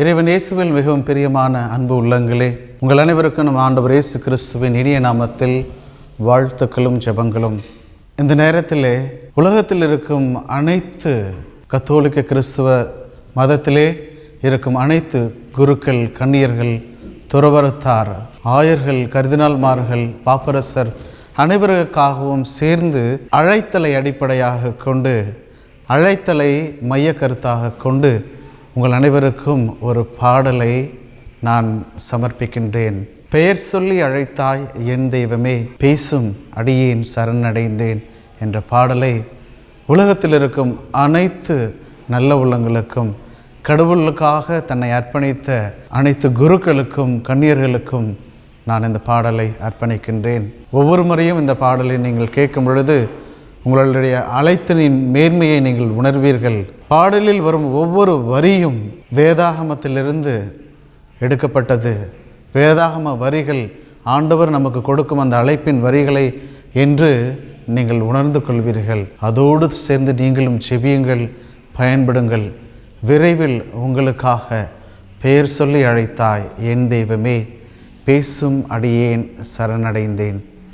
இறைவன் இயேசுவில் மிகவும் பிரியமான அன்பு உள்ளங்களே உங்கள் அனைவருக்கும் நம் ஆண்டவர் இயேசு கிறிஸ்துவின் இனிய நாமத்தில் வாழ்த்துக்களும் ஜெபங்களும். இந்த நேரத்திலே உலகத்தில் இருக்கும் அனைத்து கத்தோலிக்க கிறிஸ்துவ மதத்திலே இருக்கும் அனைத்து குருக்கள் கன்னியர்கள் துறவரத்தார் ஆயர்கள் கர்தினால்மார்கள் பாப்பரசர் அனைவருக்காகவும் சேர்ந்து அழைத்தலை அடிப்படையாக கொண்டு அழைத்தலை மைய கருத்தாக கொண்டு உங்கள் அனைவருக்கும் ஒரு பாடலை நான் சமர்ப்பிக்கின்றேன். பெயர் சொல்லி அழைத்தாய் என் தெய்வமே பேசும் அடியேன் சரணடைந்தேன் என்ற பாடலை உலகத்தில் இருக்கும் அனைத்து நல்ல உள்ளங்களுக்கும் கடவுளுக்காக தன்னை அர்ப்பணித்த அனைத்து குருக்களுக்கும் கன்னியர்களுக்கும் நான் இந்த பாடலை அர்ப்பணிக்கின்றேன். ஒவ்வொரு முறையும் இந்த பாடலை நீங்கள் கேட்கும் பொழுது உங்களுடைய அழைத்தனின் மேன்மையை நீங்கள் உணர்வீர்கள். பாடலில் வரும் ஒவ்வொரு வரியும் வேதாகமத்திலிருந்து எடுக்கப்பட்டது. வேதாகம வரிகள் ஆண்டவர் நமக்கு கொடுக்கும் அந்த அழைப்பின் வரிகளை என்று நீங்கள் உணர்ந்து கொள்வீர்கள். அதோடு சேர்ந்து நீங்களும் செவியுங்கள் பயன்படுங்கள். விரைவில் உங்களுக்காக பெயர் சொல்லி அழைத்தாய். என் தெய்வமே பேசும் அடியேன் சரணடைந்தேன்.